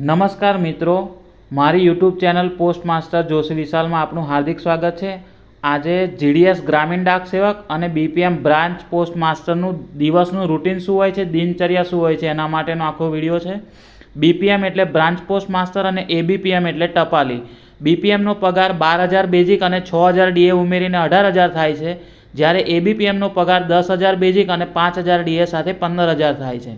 નમસ્કાર મિત્રો, મારી YouTube channel post master Joshi વિશાલમાં આપનું હાર્દિક સ્વાગત છે. આજે જીડીએસ ગ્રામીણ ડાક સેવક અને બીપીએમ બ્રાન્ચ પોસ્ટ માસ્ટરનું દિવસનું રૂટીન શું હોય છે, દિનચર્યા શું હોય છે, એના માટેનો આખો વીડિયો છે. બીપીએમ એટલે બ્રાન્ચ પોસ્ટ માસ્ટર અને એબીપીએમ એટલે ટપાલી. બીપીએમનો પગાર બાર હજાર બેઝિક અને છ હજાર ડીએ ઉમેરીને અઢાર હજાર થાય છે, જ્યારે એબીપીએમનો પગાર દસ હજાર બેઝિક અને પાંચ હજાર ડીએ સાથે પંદર હજાર થાય છે.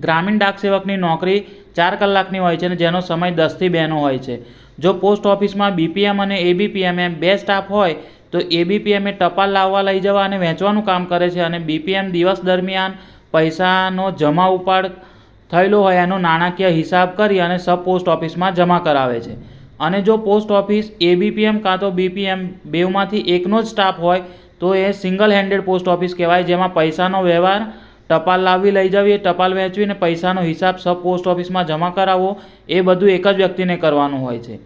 ગ્રામીણ ડાક સેવકની નોકરી ચાર કલાકની હોય છે અને જેનો સમય દસથી બેનો હોય છે. જો પોસ્ટ ઓફિસમાં બીપીએમ અને એબીપીએમ એમ બે સ્ટાફ હોય, તો એબીપીએમ એ ટપાલ લાવવા લઈ જવા અને વહેંચવાનું કામ કરે છે અને બીપીએમ દિવસ દરમિયાન પૈસાનો જમા ઉપાડ થયેલો હોય એનો નાણાકીય હિસાબ કરી અને સબ પોસ્ટ ઓફિસમાં જમા કરાવે છે. અને જો પોસ્ટ ઓફિસ એબીપીએમ કાં તો બીપીએમ બેવમાંથી એકનો જ સ્ટાફ હોય, તો એ સિંગલ હેન્ડેડ પોસ્ટ ઓફિસ કહેવાય, જેમાં પૈસાનો વ્યવહાર ટપાલ લાવવી, લઈ જવી ટપાલ વહેંચવીને પૈસાનો હિસાબ સબ પોસ્ટ ઓફિસમાં જમા કરાવવો, એ બધું એક જ વ્યક્તિને કરવાનું હોય છે.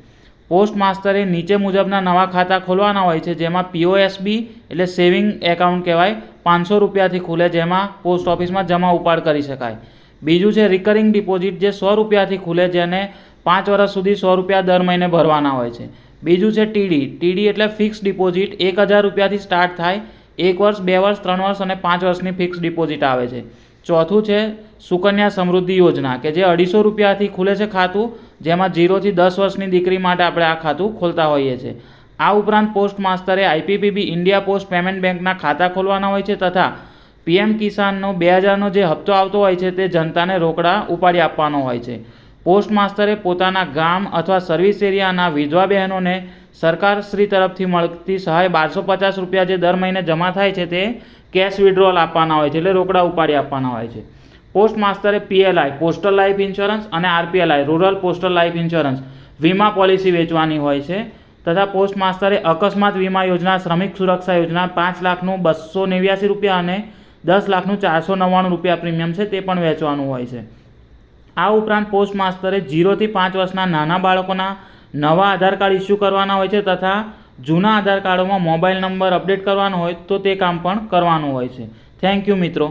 પોસ્ટ માસ્ટરે નીચે મુજબના નવા ખાતા ખોલવાના હોય છે, જેમાં પીઓએસબી એટલે સેવિંગ એકાઉન્ટ કહેવાય, પાંચસો રૂપિયાથી ખુલે, જેમાં પોસ્ટ ઓફિસમાં જમા ઉપાડ કરી શકાય. બીજું છે રિકરિંગ ડિપોઝિટ જે સો રૂપિયાથી ખુલે, જેને પાંચ વર્ષ સુધી સો રૂપિયા દર મહિને ભરવાના હોય છે. બીજું છે ટીડી ટીડી એટલે ફિક્સ ડિપોઝિટ એક હજાર રૂપિયાથી સ્ટાર્ટ થાય એક વર્ષ, બે વર્ષ, ત્રણ વર્ષ અને પાંચ વર્ષની ફિક્સ ડિપોઝિટ આવે છે. ચોથું છે સુકન્યા સમૃદ્ધિ યોજના, કે જે અઢીસો રૂપિયાથી ખુલે છે ખાતું, જેમાં જીરોથી દસ વર્ષની દીકરી માટે આપણે આ ખાતું ખોલતા હોઈએ છીએ આ ઉપરાંત પોસ્ટ માસ્તરે આઈપીપીબી ઇન્ડિયા પોસ્ટ પેમેન્ટ બેંકના ખાતા ખોલવાના હોય છે તથા પીએમ કિસાનનો બે હજારનો જે હપ્તો આવતો હોય છે તે જનતાને રોકડા ઉપાડી આપવાનો હોય છે. પોસ્ટ માસ્તરે પોતાના ગામ અથવા સર્વિસ એરિયાના વિધવા બહેનોને સરકારશ્રી તરફથી મળતી સહાય બારસો પચાસ રૂપિયા જે દર મહિને જમા થાય છે તે કેશ વિડ્રોલ આપવાના હોય છે એટલે રોકડા ઉપાડી આપવાના હોય છે. પોસ્ટ માસ્તરે પીએલઆઈ, પોસ્ટલ લાઈફ ઇન્સ્યોરન્સ અને RPLI, rural postal life insurance વીમા પોલિસી વેચવાની હોય છે તથા પોસ્ટ માસ્તરે અકસ્માત વીમા યોજના, શ્રમિક સુરક્ષા યોજના પાંચ લાખનું બસો નેવ્યાસી રૂપિયા અને દસ લાખનું ચારસો નવ્વાણું રૂપિયા પ્રીમિયમ છે તે પણ વેચવાનું હોય છે. આ ઉપરાંત પોસ્ટ માસ્તરે જીરોથી પાંચ વર્ષના નાના બાળકોના નવા આધાર કાર્ડ ઇસ્યુ કરવાના હોય છે તથા જૂના આધાર કાર્ડોમાં મોબાઈલ નંબર અપડેટ કરવાનો હોય તો તે કામ પણ કરવાનું હોય છે. થેન્ક યુ મિત્રો.